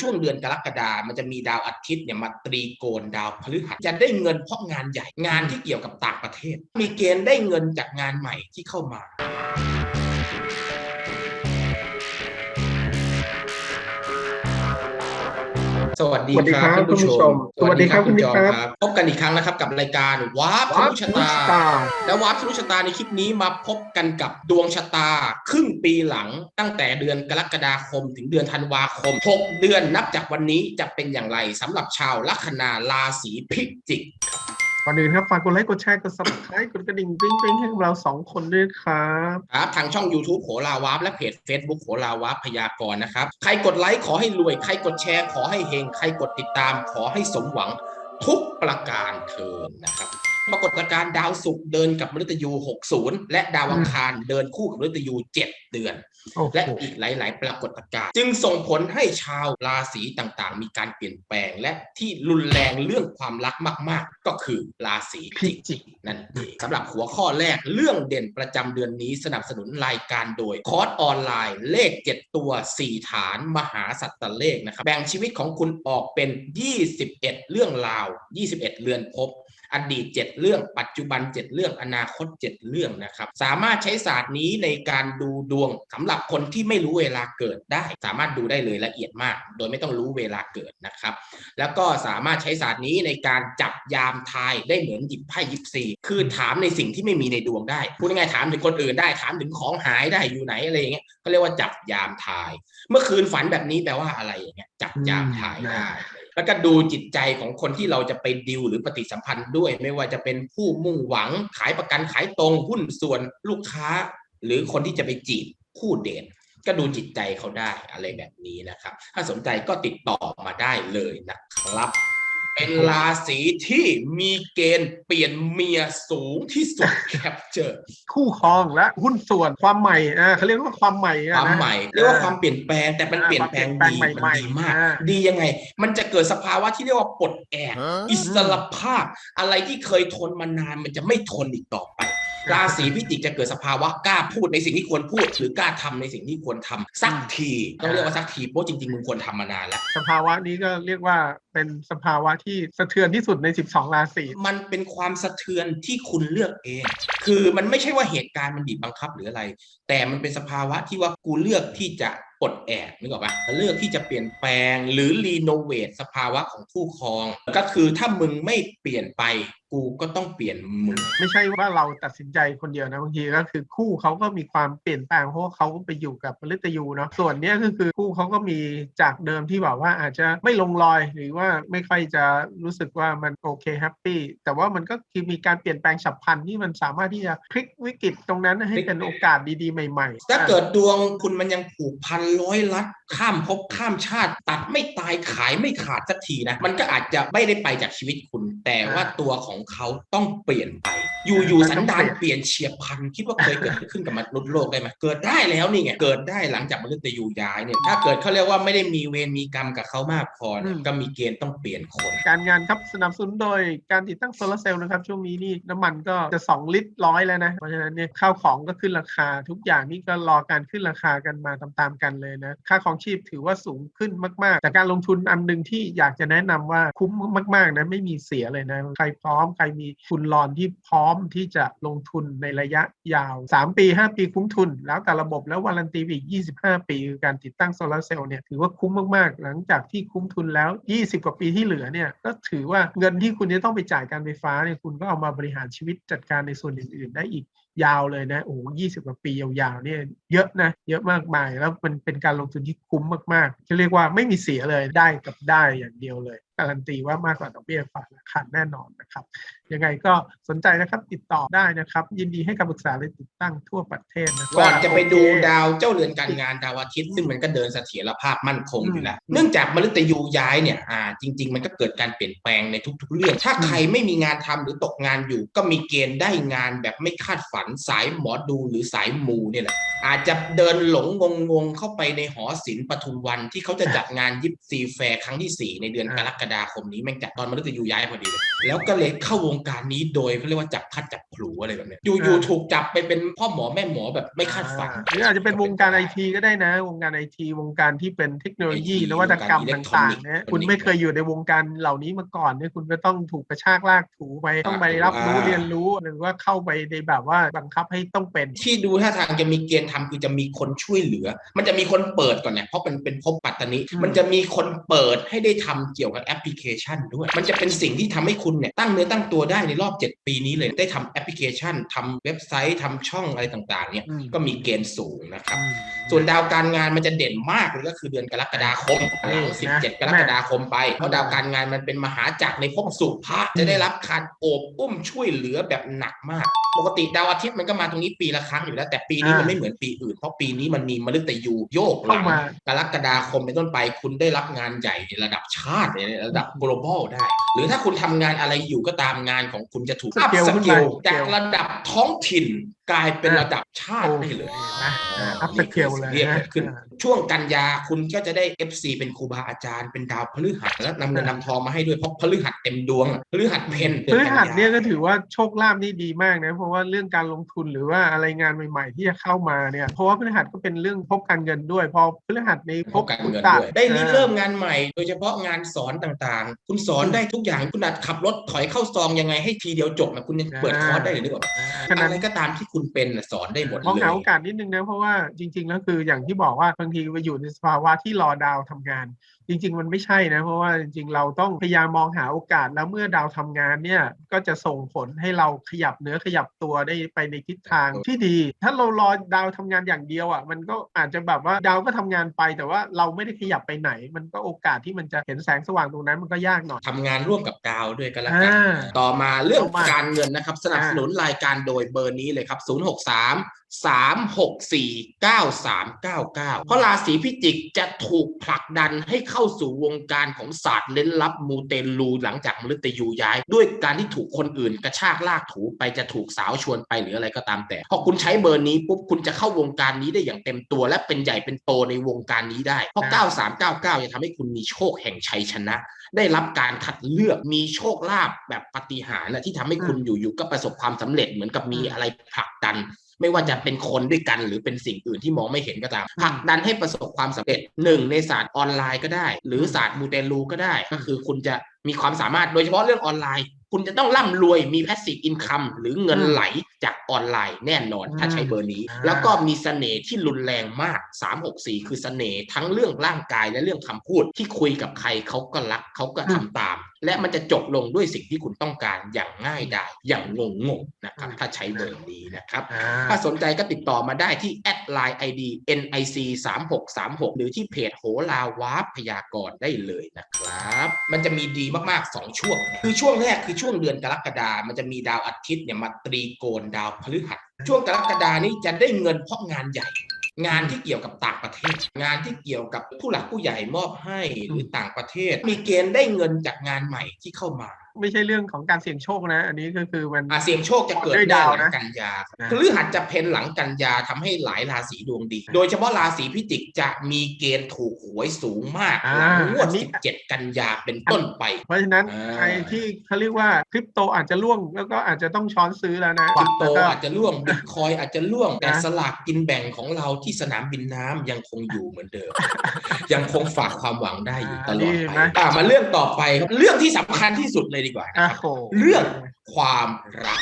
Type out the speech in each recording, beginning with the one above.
ช่วงเดือนกรกฎามันจะมีดาวอาทิตย์เนี่ยมาตรีโกนดาวพฤหัสจะได้เงินเพราะงานใหญ่งานที่เกี่ยวกับต่างประเทศ มีเกณฑ์ได้เงินจากงานใหม่ที่เข้ามา สวัสดีสวัสดีคครัรับบท่านผู้ชม สวัสดีครับคุณคุณจนิอกมครับครับ พบกันอีกครั้งนะครับกับรายการวาร์ปทะวัลุดชะพุชตาตา และวาร์ปทะลุชะตาในคลิปนี้มาพบกันกับดวงชะตา ครึ่งปีหลังตั้งแต่เดือนกรกฎาคม ถึงเดือนธันวาคม 6 เดือนนับจากวันนี้จะเป็นอย่างไรสำหรับชาวลัคนาราศีพิจิก ก่อนอื่นครับฝากกดไลค์กดแชร์กด subscribe กดกระดิ่งกริ๊งกริ๊งให้กับเราสองคนด้วยครับ ครับ ทางช่อง YouTube โหราวาร์ปและเพจ Facebook โหราวาร์ปพยากรณ์นะครับ ใครกดไลค์ขอให้รวย ใครกดแชร์ขอให้เฮง ใครกดติดตามขอให้สมหวัง ทุกประการเทินนะครับ ปรากฏการณ์ดาวศุกร์เดินกับมฤตยู 60 และดาวอังคารเดินคู่กับมฤตยู 7 เดือนโอ้โหและอีกหลาย ๆ ปรากฏการณ์จึงส่งผลให้ชาวราศีต่างๆ มีการเปลี่ยนแปลงและที่รุนแรงเรื่องความรักมาก ๆ ก็คือราศีพิจิกนั่นเองสำหรับหัวข้อแรกเรื่องเด่นประจำเดือนนี้สนับสนุนรายการโดยคอร์สออนไลน์เลข 7 ตัว 4 ฐานมหาสัตตเลขนะครับแบ่งชีวิตของคุณออกเป็น 21 เรื่องราว21 เรือนภพอดีต 7 เรื่อง ปัจจุบัน 7 เรื่อง อนาคต 7 เรื่องนะครับ สามารถใช้ศาสตร์นี้ในการดูดวงสำหรับคนที่ไม่รู้เวลาเกิดได้ สามารถดูได้เลยละเอียดมาก โดยไม่ต้องรู้เวลาเกิดนะครับ แล้วก็สามารถใช้ศาสตร์นี้ในการจับยามทายได้เหมือนหยิบไพ่ยิปซีคือถามในสิ่งที่ไม่มีในดวงได้ พูดง่ายๆถามถึงคนอื่นได้ ถามถึงของหายได้อยู่ไหนอะไรอย่างเงี้ย ก็เรียกว่าจับยามทาย เมื่อคืนฝันแบบนี้แปลว่าอะไรอย่างเงี้ย จับยามทายได้ แล้วก็ดูจิตใจของคนที่เราจะไปดิวหรือปฏิสัมพันธ์ด้วย ไม่ว่าจะเป็นผู้มุ่งหวังขายประกันขายตรงหุ้นส่วนลูกค้า หรือคนที่จะไปจีบคู่เดทก็ดูจิตใจเขาได้อะไรแบบนี้นะครับ ถ้าสนใจก็ติดต่อมาได้เลยนะครับ เป็นราศีที่มีเกณฑ์เปลี่ยนเมียสูงที่สุดแคปเจอร์คู่ครองและหุ้นส่วนความใหม่อ่าเขาเรียกว่าความใหม่คอะวามนะใหม่เรียกว่าความเปลี่ยนแปลงแต่มันอ่าเปลี่ยนแปลงความดีเปลี่ยนแปลงมันใหม่ๆดีมากอ่าดียังไง มันจะเกิดสภาวะที่เรียกว่าปลดแอกอิสรภาพ อะไรที่เคยทนมานานมันจะไม่ทนอีกต่อไปราศีพิจิกจะเกิดสภาวะกล้าพูดในสิ่งที่ควรพูด หรือกล้าทำในสิ่งที่ควรทำสักทีต้องเรียกว่าสักทีเพราะจริงๆมึงควรทำมานานแล้ว สภาวะนี้ก็เรียกว่าเป็นสภาวะที่สะเทือนที่สุดใน 12 ราศีมันเป็นความสะเทือนที่คุณเลือกเอง คือมันไม่ใช่ว่าเหตุการณ์มันบีบบังคับหรืออะไร แต่มันเป็นสภาวะที่ว่ากูเลือกที่จะปลดแอกนึกออกปะเลือกที่จะเปลี่ยนแปลงหรือรีโนเวทสภาวะของคู่ครอง ก็คือถ้ามึงไม่เปลี่ยนไป กูก็ต้องเปลี่ยนมึง ไม่ใช่ว่าเราตัดสินใจคนเดียวนะบางทีก็คือคู่เขาก็มีความเปลี่ยนแปลงเพราะว่าเขาก็ไปอยู่กับมฤตยูเนาะส่วนเนี้ยก็คือคู่เขาก็มีจากเดิมที่แบบว่าอาจจะไม่ลงรอยหรือว่าไม่ค่อยจะรู้สึกว่ามันโอเคแฮปปี้แต่ว่ามันก็คือมีการเปลี่ยนแปลงฉับพลันที่มันสามารถที่จะพลิกวิกฤตตรงนั้นให้เป็นโอกาสดีๆ ใหม่ ๆ ถ้าเกิดดวงคุณมันยังผูกพันร้อยลัด ข้ามภพข้ามชาติ ตัดไม่ตายขายไม่ขาดสักทีนะ มันก็อาจจะไม่ได้ไปจากชีวิตคุณ แต่ว่าตัวของเขาต้องเปลี่ยนไป อยู่อยู่สันดานเปลี่ยนเฉียบพลันคิดว่าเคยเกิดขึ้นกับมนุษย์โลกได้ไหมเกิดได้แล้วนี่ไงเกิดได้หลังจากมนุษย์ยูย้ายเนี่ยถ้าเกิดเขาเรียกว่าไม่ได้มีเวรมีกรรมกับเขามากพอเนี่ยก็มีเกณฑ์ต้องเปลี่ยนคน การงานครับสนับสนุนโดยการติดตั้งโซลาร์เซลล์นะครับช่วงนี้นี่น้ำมันก็จะ 2 ลิตรร้อยแล้วนะ เพราะฉะนั้นเนี่ยข้าวของก็ขึ้นราคา ทุกอย่างนี่ก็รอการขึ้นราคากันมาตามๆกันเลยนะค่าของชีพถือว่าสูงขึ้นมาก ๆ แต่การลงทุนอันหนึ่งที่อยากจะแนะนำว่าคุ้มมากๆนะไม่มีเสียเลยนะใครพร้อมใครมีทุนรอนที่พร้อมที่จะลงทุนในระยะยาว 3 ปี 5 ปีคุ้มทุน แล้วแต่ระบบแล้ววารันตีอีก 25 ปีคือการติดตั้งโซลาร์เซลล์เนี่ยถือว่าคุ้มมาก ๆ หลังจากที่คุ้มทุนแล้ว 20 กว่าปีที่เหลือเนี่ยก็ถือว่าเงินที่คุณจะต้องไปจ่ายการไฟฟ้าเนี่ยคุณก็เอามาบริหารชีวิตจัดการในส่วนอื่น ๆ ได้อีก ยาวเลยนะโอ้ยี่สิบกว่าปียาวๆเนี่ยเยอะนะเยอะมากมายแล้วมันเป็นการลงทุนที่คุ้มมากๆ จะเรียกว่าไม่มีเสียเลยได้กับได้อย่างเดียวเลย การันตีว่ามากกว่าดอกเบี้ยฝากธนาคารแน่นอนนะครับยังไงก็สนใจนะครับติดต่อได้นะครับ ยินดีให้คำปรึกษาและติดตั้งทั่วประเทศนะก่อนจะไปดูโอเคดาวเจ้าเรือนการงานดาวอาทิตย์ซึ่งมันก็เดินเสถียรภาพมั่นคงอยู่แล้วอืมเนื่องจากมฤตยูย้ายเนี่ยอ่าจริง ๆ มันก็เกิดการเปลี่ยนแปลงในทุก ๆ เรื่อง ถ้าอืมใครไม่มีงานทำหรือตกงานอยู่ ก็มีเกณฑ์ได้งานแบบไม่คาดฝันันสายหมอดูหรือสายมูเนี่ยแหละอาจจะเดินหลงงงงๆเข้าไปในหอศิลป์ปทุมวันที่เขาจะจัดงานยิปซีแฟร์ครั้งที่ 4 ในเดือนกรกฎาคมนี้แม่งจัดตอนมฤตยูย้ายพอดีเลยแล้วก็เลยเข้าวงการนี้โดยเขาเรียกว่าจับพัดจับ ผลูอะไรแบบเนี้ยอยู่ๆถูกจับไปเป็นพ่อหมอแม่หมอแบบไม่คาดฝันหรืออาจจะเป็นวงการไอทีก็ได้นะ วงการไอทีวงการที่เป็นเทคโนโลยี IT นวัตกรรมวงการต่างอิเล็กทรอนิกส์ๆนะคนนี้คุณไม่เคยอยู่ในวงการเหล่านี้มาก่อนเนี่ยคุณก็ต้องถูกกระชากลากถูไปต้องไปรับรู้อ่าเรียนรู้หรือว่าเข้าไปในแบบว่าบังคับให้ต้องเป็น ที่ดูท่าทางจะมีเกณฑ์ทำคือจะมีคนช่วยเหลือ มันจะมีคนเปิดก่อนเนี่ยเพราะมันเป็นภพปัตตานิอืมมันจะมีคนเปิดให้ได้ทำเกี่ยวกับแอปพลิเคชันด้วย มันจะเป็นสิ่งที่ทำให้คุณเนี่ยตั้งเนื้อตั้งตัวได้ในรอบ 7 ปีนี้เลยได้ทำแอปพลิเคชันทำเว็บไซต์ทำช่องอะไรต่างๆเนี่ยอืมก็มีเกณฑ์สูงนะครับอืมส่วนดาวการงานมันจะเด่นมากเลยก็คือเดือนกรกฎาคมหลังนี่นะ17 กรกฎาคมไป เพราะดาวการงานมันเป็นมหาจักรในภพสุภะจะได้รับการโอบอุ้มช่วยเหลือแบบหนักมากปกติดาวอาทิตย์มันก็มาตรงนี้ปีละครั้งอยู่แล้ว แต่ปีนี้มันไม่เหมือนปีอื่น เพราะปีนี้มันมีมฤตยูโยกหลัเข้างมากรกฎาคมเป็นต้นไป คุณได้รับงานใหญ่ในระดับชาติในระดับ global ได้ หรือถ้าคุณทำงานอะไรอยู่ก็ตามงานของคุณจะถูกสอัพเกลสขึ้นเกไปลจากระดับท้องถิ่นกลายเป็นอ่าระดับชาติได้เลยนะอัพสเกลเลยเรียกนะขึ้นช่วงกันยาคุณก็จะได้ FC เป็นครูบาอาจารย์เป็นดาวพฤหัสและนำเงินนำทองมาให้ด้วยเพราะพฤหัสเต็มดวงอะพฤหัสเพนพฤหัสเนี่ยก็ถือว่าโชคลาภนี่ดีมากนะเพราะว่าเรื่องการลงทุนหรือว่าอะไรงานใหม่ ๆ ที่จะเข้ามาเนี่ยเพราะว่าพฤหัสก็เป็นเรื่องพบการเงินด้วย พอพฤหัสในพพบบการอุตเงินตะด้วยได้ริเริ่มงานใหม่ โดยเฉพาะงานสอนต่างๆ คุณสอนได้ทุกอย่างคุณอาจขับรถถอยเข้าซองยังไงให้ทีเดียวจบนะคุณยังเปิดคอร์สได้เลยนึกออกปะฉะนั้นอะไรก็ตามที่คุณเป็นน่ะสอนได้หมดมองเลหายโอกาสนิดนึงนะเพราะว่าจริง ๆ แล้วคืออย่างที่บอกว่าบางทีไปอยู่ในสภาวะที่รอดาวทำงาน จริง ๆ มันไม่ใช่นะเพราะว่าจริง ๆ เราต้องพยายามมองหาโอกาสแล้วเมื่อดาวทำงานเนี่ยก็จะส่งผลให้เราขยับเนื้อขยับตัวได้ไปในทิศทางที่ดี ถ้าเรารอดาวทำงานอย่างเดียวอะมันก็อาจจะแบบว่าดาวก็ทำงานไป แต่ว่าเราไม่ได้ขยับไปไหน มันก็โอกาสที่มันจะเห็นแสงสว่างตรงนั้นมันก็ยากหน่อยทำงานร่วมกับดาวด้วยกันแล้วกันอ่าต่อมาเรื่องต่อมาการเงินนะครับ สนับสนุนรายการโดยเบอร์นี้เลยครับ063 364 9399เก้าสามเก้าเก้าเพราะราศีพิจิกจะถูกผลักดันให้เข้าสู่วงการของศาสตร์เล่นลับมูเตลูหลังจากมฤตยูย้าย ด้วยการที่ถูกคนอื่นกระชากลากถูไปจะถูกสาวชวนไปหรืออะไรก็ตามแต่ พอคุณใช้เบอร์นี้ปุ๊บคุณจะเข้าวงการนี้ได้อย่างเต็มตัว และเป็นใหญ่เป็นโตในวงการนี้ได้ เพราะ 9399 จะทำให้คุณมีโชคแห่งชัยชนะ ได้รับการคัดเลือกมีโชคลาภแบบปฏิหารนะที่ทำให้คุณอยู่ๆก็ประสบความสำเร็จเหมือนกับมีอะไรผลักดัน ไม่ว่าจะเป็นคนด้วยกันหรือเป็นสิ่งอื่นที่มองไม่เห็นก็ตามผลักดันให้ประสบความสำเร็จหนึ่งในศาสตร์ออนไลน์ก็ได้ หรือศาสตร์มูเตลูก็ได้ ก็คือคุณจะมีความสามารถโดยเฉพาะเรื่องออนไลน์ คุณจะต้องร่ำรวยมี passive income หรือเงินอืมไหลจากออนไลน์แน่นอนถ้าใช้เบอร์นี้อ่าแล้วก็มีเสน่ห์ที่รุนแรงมาก 364 คือเสน่ห์ทั้งเรื่องร่างกายและเรื่องคำพูดที่คุยกับใครเขาก็รักเขาก็ทำตาม และมันจะจบลงด้วยสิ่งที่คุณต้องการอย่างง่ายดายอย่างงงงๆนะครับถ้าใช้เบอร์นี้นะครับอ่าถ้าสนใจก็ติดต่อมาได้ที่แอดไลน์ ID NIC 3 6 3 6 หรือที่เพจโหราวาร์ปพยากรณ์ได้เลยนะครับ มันจะมีดีมากๆ 2 ช่วง คือช่วงแรกคือช่วงเดือนกรกฎามันจะมีดาวอาทิตย์เนี่ยมาตรีโกณดาวพฤหัส ช่วงกรกฎานี้จะได้เงินเพราะงานใหญ่ งานที่เกี่ยวกับต่างประเทศ งานที่เกี่ยวกับผู้หลักผู้ใหญ่มอบให้หรือต่างประเทศ มีเกณฑ์ได้เงินจากงานใหม่ที่เข้ามา ไม่ใช่เรื่องของการเสี่ยงโชคนะ อันนี้ก็คือมันอาเสียงโชคจะเกิดด้วยได้ดาวหลังนะกันยานะพฤหัสจะเพนหลังกันยาทำให้หลายราศีดวงดี โดยเฉพาะราศีพิจิกจะมีเกณฑ์ถูกหวยสูงมากอ่าหลังงวอัดนนี้17กันยาเป็นต้นไป เพราะฉะนั้นอ่าใครที่เขาเรียกว่าคริปโตอาจจะล่วงแล้วก็อาจจะต้องช้อนซื้อแล้วนะคริปโตแล้วก็อาจจะล่วงบิตคอยอาจจะล่วงแต่นะสลากกินแบ่งของเราที่สนามบินน้ำยังคงอยู่เหมือนเดิม ยังคงฝากความหวังได้อยู่ตลอดไปอะมาเรื่องต่อไปครับเรื่องที่สำคัญที่สุดเลยดีกว่านะอะครับโหเรื่องความรัก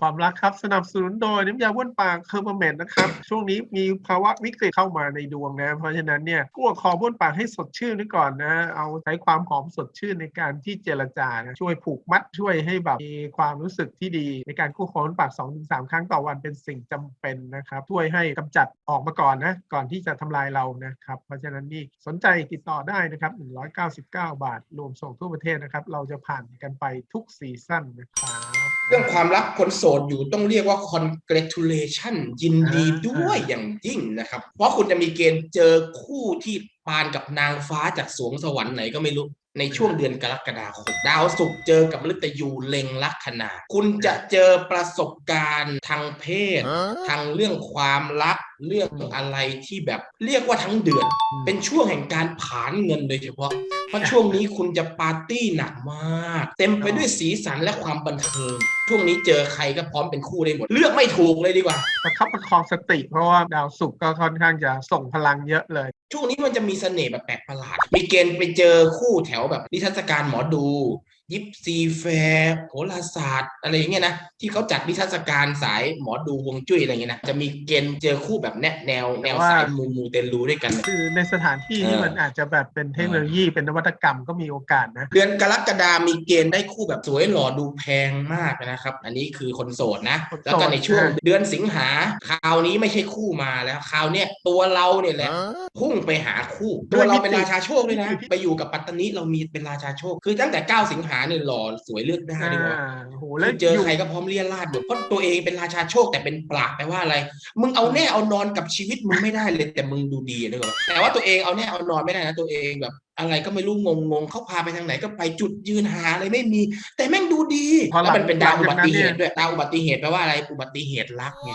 ความรักครับสนับสนุนโดยน้ำยาบ้วนปากเคอร์เมเมนนะครับ ช่วงนี้มีภาวะวิกฤตเข้ามาในดวงนะ เพราะฉะนั้นเนี่ยกู้คอบ้วนปากให้สดชื่นไว้ก่อนนะ เอาใช้ความหอมสดชื่นในการที่เจรจานะช่วยผูกมัดช่วยให้แบบมีความรู้สึกที่ดี ในการกู้คอบ้วนปาก 2-3 ครั้งต่อวันเป็นสิ่งจำเป็นนะครับช่วยให้กำจัดออกมาก่อนนะ ก่อนที่จะทำลายเรานะครับ เพราะฉะนั้นนี่สนใจติดต่อได้นะครับ199 บาท รวมส่งทั่วประเทศนะครับ เราจะผ่านกันไปทุกซีซั่นนะเรื่องความรักคนโสดอยู่ต้องเรียกว่า congratulation ยินดีด้วยอย่างยิ่งนะครับ เพราะคุณจะมีเกณฑ์เจอคู่ที่ปานกับนางฟ้าจากสวงสวรรค์ไหนก็ไม่รู้ ในช่วงเดือนกรกฎาคมดาวศุกร์เจอกับมฤตยูเล็งลัคนา คุณจะเจอประสบการณ์ทางเพศ ทางเรื่องความรักเรื่องอะไรที่แบบเรียกว่าทั้งเดือน เป็นช่วงแห่งการผานเงินโดยเฉพาะ เพราะช่วงนี้คุณจะปาร์ตี้หนักมาก เต็มไปด้วยสีสันและความบันเทิง ช่วงนี้เจอใครก็พร้อมเป็นคู่ได้หมด เลือกไม่ถูกเลยดีกว่าประคับประคองสติ เพราะว่าดาวศุกร์ก็ค่อนข้างจะส่งพลังเยอะเลย ช่วงนี้มันจะมีเสน่ห์แบบแปลกประหลาด มีเกณฑ์ไปเจอคู่แถวแบบนิทรรศการหมอดู ยิปซีแฟร์โหราศาสตร์ อะไรอย่างเงี้ยนะ ที่เขาจัดนิทรรศการสายหมอดูฮวงจุ้ยอะไรเงี้ยนะ จะมีเกณฑ์เจอคู่แบบแนแนวแนวสายมูมูเตลูด้วยกัน คือในสถานที่ที่เออมันอาจจะแบบเป็นเทคโนโลยีเป็นนวัตกรรมก็มีโอกาสนะ เดือนกรกฎามีเกณฑ์ได้คู่แบบสวยหล่อดูแพงมากนะครับ อันนี้คือคนโสดนะคนโสดแล้วก็ในช่วงอ่าเดือนสิงหาคราวนี้ไม่ใช่คู่มาแล้วคราวเนี้ยตัวเราเนี่ยแหละพุ่งไปหาคู่ตัวเราเป็นราชาโชคด้วยนะ ไปอยู่กับปัตตานีเรามีเป็นราชาโชค คือตั้งแต่ 9 สิงหาเนี่ยหล่อสวยเลือกได้อ่าดีกว่าโหคืแล้วอเจออยู่ใครก็พร้อมเลียราดหมดเพราะตัวเองเป็นราชาโชคแต่เป็นปราบแปลว่าอะไร มึงเอาแน่เอานอนกับชีวิตมึงไม่ได้เลยแต่มึงดูดีนึกออกปะแต่ว่าตัวเองเอาแน่เอานอนไม่ได้นะตัวเองแบบ อะไรก็ไม่รู้งงงๆเขาพาไปทางไหนก็ไปจุดยืนหาอะไรไม่มี แต่แม่งดูดีพอหลัแล้วงมันเป็นดาวหลัอุงบัจากนั้นติเหเนี่ยตุด้วยดาวอุบัติเหตุแปลว่าอะไรอุบัติเหตุรักไง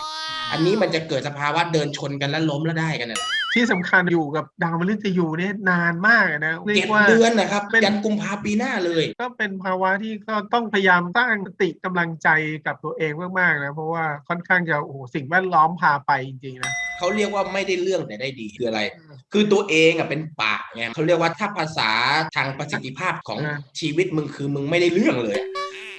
อันนี้มันจะเกิดสภาวะเดินชนกันแล้วล้มแล้วได้กันนะ ที่สำคัญอยู่กับดาวมฤตยูเนี่ยนานมากอะนะเรีเจ็ยดกว่าเดือนนะครับเป็นยันกุมภาปีหน้าเลย ก็เป็นภาวะที่ก็ต้องพยายามสร้างสติกำลังใจกับตัวเองมากๆนะเพราะว่าค่อนข้างจะโอ้โหสิ่งแวดล้อมพาไปจริงๆนะเขาเรียกว่าไม่ได้เรื่องแต่ได้ดีคืออะไร คือตัวเองอะเป็นปากไงเขาเรียกว่าถ้าภาษาทางประสิทธิภาพของอ่าชีวิตมึงคือมึงไม่ได้เรื่องเลยอะ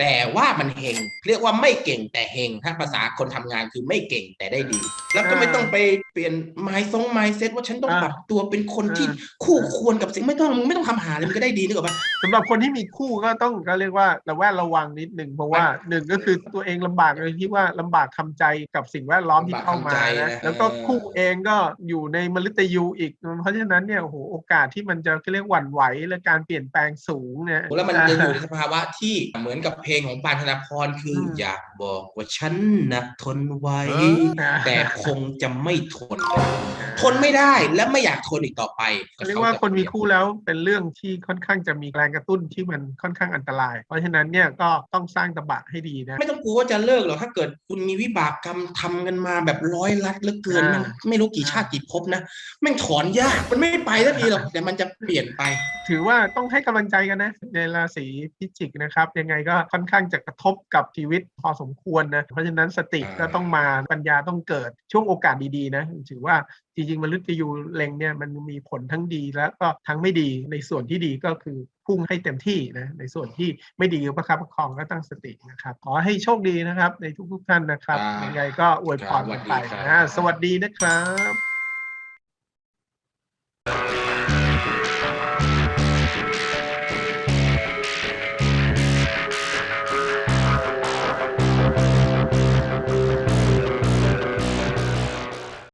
แต่ว่ามันเฮงเรียกว่าไม่เก่งแต่เฮงถ้าภาษาคนทำงานคือไม่เก่งแต่ได้ดี แล้วก็ไม่ต้องไปเปลี่ยนไมซ์ทรงไมซ์เซ็ตว่าฉันต้องปรับตัวเป็นคนที่คู่ควรกับสิ่งไม่ต้องมึงไม่ต้องทำหาเลยมึงก็ได้ดีนึกออกปะสำหรับคนที่มีคู่ก็ต้องก็เรียกว่าระแวดระวังนิดหนึ่งเพราะว่าหนึ่งก็คือตัวเองลำบากเลยที่ว่าลำบากทำใจกับสิ่งแวดล้อมที่เข้ามานะแล้วก็คู่เองก็อยู่ในมฤตยูอีก เพราะฉะนั้นเนี่ยโอ้โหโอกาสที่มันจะเรียกหวั่นไหวและการเปลี่ยนแปลงสูงเนี่ยแล้วมันจะอยู่ในสภาวะที่เหมือนกับเพลงของปานธนาพรคืออมอยากบอกว่าฉันนะทนไว้อ่าแต่คงจะไม่ทน ทนไม่ได้และไม่อยากทนอีกต่อไปเรียกว่าคนมีคู่แล้วเป็นเรื่องที่ค่อนข้างจะมีแรงกระตุ้นที่มันค่อนข้างอันตราย เพราะฉะนั้นเนี่ยก็ต้องสร้างตบะให้ดีนะ ไม่ต้องกลัวว่าจะเลิกหรอกถ้าเกิดคุณมีวิบากกรรมทำกันมาแบบร้อยลัดเหลือเกินอ่ามันไม่รู้กี่ชาติกี่ภพนะแม่งถอนยากมันไม่ไปสักทีหรอกแต่มันจะเปลี่ยนไป ถือว่าต้องให้กำลังใจกันนะในราศีพิจิกนะครับ ยังไงก็ค่อนข้างจะกระทบกับชีวิตพอสมควรนะ เพราะฉะนั้นสติก็ต้องมาปัญญาต้องเกิดช่วงโอกาสดีๆนะถือว่าจริงๆมนุษย์ยูเล็งเนี่ยมันมีผลทั้งดีแล้วก็ทั้งไม่ดีในส่วนที่ดีก็คือพุ่งให้เต็มที่นะในส่วนที่ไม่ดีประคับประคองก็ตั้งสตินะครับ ขอให้โชคดีนะครับ ในทุกๆท่านนะครับยังไงก็อวยพรกันไปนะสวัสดีนะครับ